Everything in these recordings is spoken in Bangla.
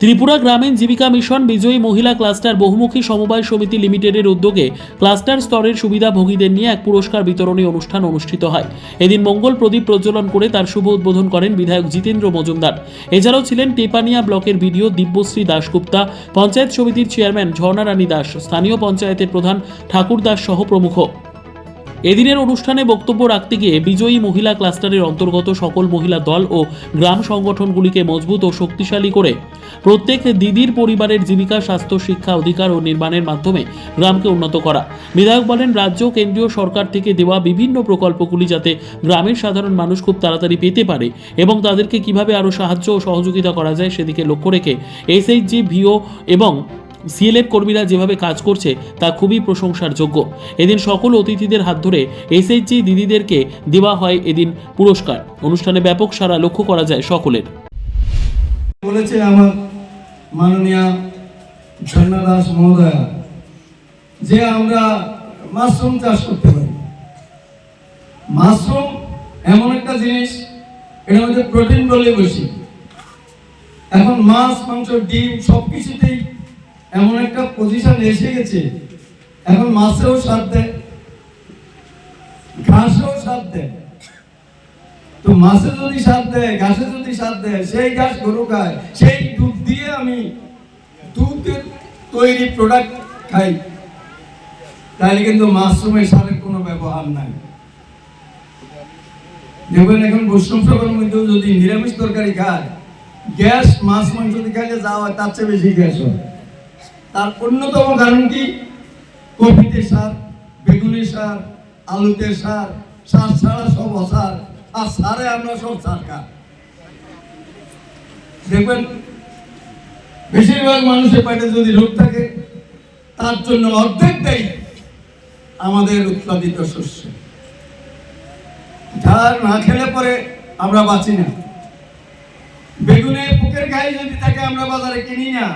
ত্রিপুরা গ্রামীণ জীবিকা মিশন বিজয়ী মহিলা ক্লাস্টার বহুমুখী সমবায় সমিতি লিমিটেডের উদ্যোগে ক্লাস্টার স্তরের সুবিধাভোগীদের নিয়ে এক পুরস্কার বিতরণী অনুষ্ঠান অনুষ্ঠিত হয়। এদিন মঙ্গল প্রদীপ প্রজ্বলন করে তার শুভ উদ্বোধন করেন বিধায়ক জিতেন্দ্র মজুমদার। এছাড়াও ছিলেন টেপানিয়া ব্লকের বিডিও দিব্যশ্রী দাশগুপ্তা, পঞ্চায়েত সমিতির চেয়ারম্যান ঝর্ণা রানী দাস স্থানীয় পঞ্চায়েতের প্রধান ঠাকুর দাস সহ প্রমুখ। এদিনের অনুষ্ঠানে বক্তব্য রাখতে গিয়ে বিজয়ী মহিলা ক্লাস্টারের অন্তর্গত সকল মহিলা দল ও গ্রাম সংগঠনগুলিকে মজবুত ও শক্তিশালী করে প্রত্যেক দিদির পরিবারের জীবিকা, স্বাস্থ্য, শিক্ষা, অধিকার ও নির্মাণের মাধ্যমে গ্রামকে উন্নত করা। বিধায়ক বলেন, রাজ্য, কেন্দ্রীয় সরকার থেকে দেওয়া বিভিন্ন প্রকল্পগুলি যাতে গ্রামের সাধারণ মানুষ খুব তাড়াতাড়ি পেতে পারে এবং তাদেরকে কীভাবে আরও সাহায্য ও সহযোগিতা করা যায় সেদিকে লক্ষ্য রেখে এসএইচজি, ভিও এবং সিএলএফ কর্মীরা যেভাবে কাজ করছে, তা খুবই প্রশংসার যোগ্য এদিন সকল অতিথিদের হাত ধরে এসএইচজি দিদিদেরকে দেওয়া হয় এদিন পুরস্কার। অনুষ্ঠানে ব্যাপক সারা লক্ষ্য করা যায় সকলের। বলেছে আমার মাননীয় ঝর্ণা দাস মহোদয়া, যে আমরা মাশরুম চাষ করতে পারি। মাশরুম এমন একটা জিনিস এর মধ্যে প্রোটিন বলে বেশি এখন মাছ, মাংস, ডিম সব কিছুতেই এমন একটা পজিশন এসে গেছে। এখন মাছেও স্বাদ দেয়, ঘাসেও স্বাদ দেয়। তো মাছে যদি স্বাদ দেয়, ঘাসে যদি স্বাদ দেয়, সেই ঘাস গরু খায়, সেই দুধ দিয়ে আমি দুধের তৈরি প্রোডাক্ট খাই। তাহলে কিন্তু মাশরুমের সারের কোনো ব্যবহার নাই। দেখবেন এখন বৈষ্ণব সবার মধ্যেও যদি নিরামিষ তরকারি খায়, গ্যাস মাছ মাংস খাইলে যাওয়া হয়, তার চেয়ে বেশি গ্যাস হয়। তার অন্যতম কি কপিতে সার, বেগুনি সার, আলুতে সার সার ছাড়া সব অসার, আর সারে আমরা সব সার দেখবেন, বেশিরভাগ মানুষের পেটে যদি রোগ থাকে, তার জন্য অর্ধেকটাই আমাদের উৎপাদিত শস্য। ধার না খেলে পরে আমরা বাঁচি না। বেগুনে পোকের গায়ে যদি থাকে, আমরা বাজারে কিনি না।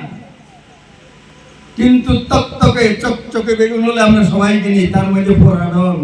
কিন্তু তকতকে চকচকে বেগুন হলে আমরা সবাইকে নিই তার মধ্যে ফোরাডন